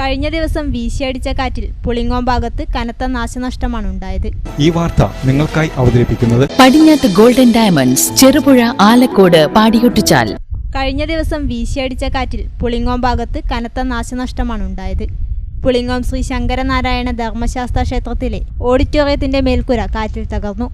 കഴിഞ്ഞ ദിവസം വീശിയടിച്ച കാറ്റിൽ പുളിങ്ങോം ഭാഗത്ത് കനത്ത നാശനഷ്ടമാണ് ഉണ്ടായത്. ഈ വാർത്ത നിങ്ങൾക്കായി അവതരിപ്പിക്കുന്നത് പടിഞ്ഞാത്ത് ഗോൾഡൻ ഡയമണ്ട്സ് ചെറുപുഴ ആലക്കോട് പാടിയൊട്ടിച്ചാൽ. കഴിഞ്ഞ ദിവസം വീശിയടിച്ച കാറ്റിൽ പുളിങ്ങോം ഭാഗത്ത് കനത്ത നാശനഷ്ടമാണ് ഉണ്ടായത്. പുളിങ്ങോം ശ്രീ ശങ്കരനാരായണ ധർമ്മശാസ്ത്ര ക്ഷേത്രത്തിലെ ഓഡിറ്റോറിയത്തിന്റെ മേൽക്കൂര കാറ്റിൽ തകർന്നു.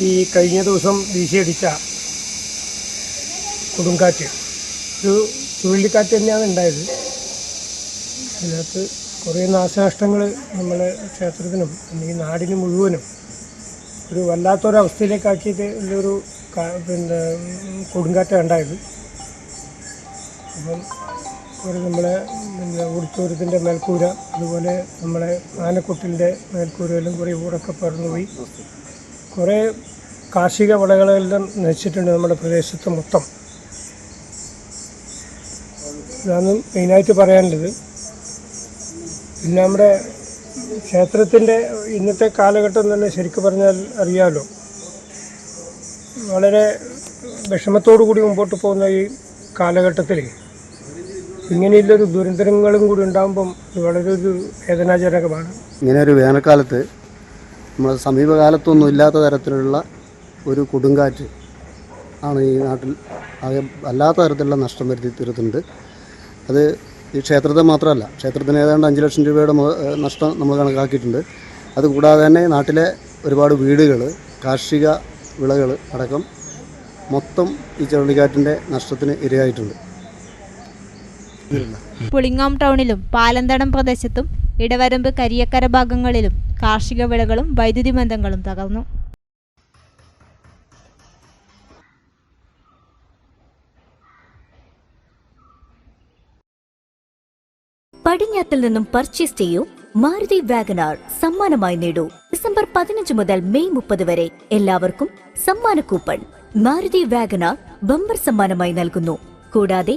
ഈ കഴിഞ്ഞ ദിവസം വീശിയടിച്ച കൊടുങ്കാറ്റ്. ഒരു ചുഴലിക്കാറ്റ് തന്നെയാണ് ഉണ്ടായത്. അതിനകത്ത് കുറേ നാശനഷ്ടങ്ങൾ നമ്മളെ ക്ഷേത്രത്തിനും ഈ നാടിന് മുഴുവനും ഒരു വല്ലാത്തൊരവസ്ഥയിലേക്കാക്കിയിട്ട് കാ- പിന്നെ കൊടുങ്കാറ്റാണ് ഉണ്ടായത്. അപ്പം ഒരു നമ്മളെ പിന്നെ ഉടിച്ചൂരത്തിന്റെ മേൽക്കൂര അതുപോലെ നമ്മളെ ആനക്കുട്ടിന്റെ മേൽക്കൂരയിലും കുറേ ഊടൊക്കെ പറന്നുപോയി കുറേ കാർഷിക വിളകളെല്ലാം നശിച്ചിട്ടുണ്ട് നമ്മുടെ പ്രദേശത്ത് മൊത്തം. ഇതാണ് മെയിനായിട്ട് പറയാനുള്ളത്. പിന്നെ നമ്മുടെ ക്ഷേത്രത്തിന്റെ ഇന്നത്തെ കാലഘട്ടം തന്നെ ശരിക്കും പറഞ്ഞാൽ അറിയാമല്ലോ വളരെ വിഷമത്തോടു കൂടി മുമ്പോട്ട് പോകുന്ന ഈ കാലഘട്ടത്തിൽ ഇങ്ങനെയുള്ളൊരു ദുരന്തങ്ങളും കൂടി ഉണ്ടാകുമ്പം വളരെ ഒരു വേദനാജനകമാണ്. ഇങ്ങനെ ഒരു വേനൽക്കാലത്ത് നമ്മൾ സമീപകാലത്തൊന്നും ഇല്ലാത്ത തരത്തിലുള്ള ഒരു കൊടുങ്കാറ്റ് ആണ് ഈ നാട്ടിൽ ആകെ അല്ലാത്ത തരത്തിലുള്ള നഷ്ടം വരുത്തി തീർത്തിട്ടുണ്ട്. അത് ഈ ക്ഷേത്രത്തെ മാത്രമല്ല ക്ഷേത്രത്തിന് ഏതാണ്ട് അഞ്ച് ലക്ഷം രൂപയുടെ നഷ്ടം നമ്മൾ കണക്കാക്കിയിട്ടുണ്ട്. അതുകൂടാതെ തന്നെ നാട്ടിലെ ഒരുപാട് വീടുകൾ കാർഷിക വിളകൾ അടക്കം മൊത്തം ഈ ചുഴലിക്കാറ്റിന്റെ നഷ്ടത്തിന് ഇരയായിട്ടുണ്ട്. പുളിങ്ങോം ടൗണിലും പാലന്തടം പ്രദേശത്തും ഇടവരമ്പ് കരിയക്കര ഭാഗങ്ങളിലും കാർഷിക വിളകളും വൈദ്യുതി ബന്ധങ്ങളും തകർന്നു. പടിഞ്ഞാത്തിൽ നിന്നും പർച്ചേസ് ചെയ്യൂ. മാരുതി വാഗനാർ സമ്മാനമായി നേടൂ. ഡിസംബർ പതിനഞ്ച് മുതൽ മെയ് മുപ്പത് വരെ എല്ലാവർക്കും സമ്മാന കൂപ്പൺ. മാരുതി വാഗനാർ ബമ്പർ സമ്മാനമായി നൽകുന്നു. കൂടാതെ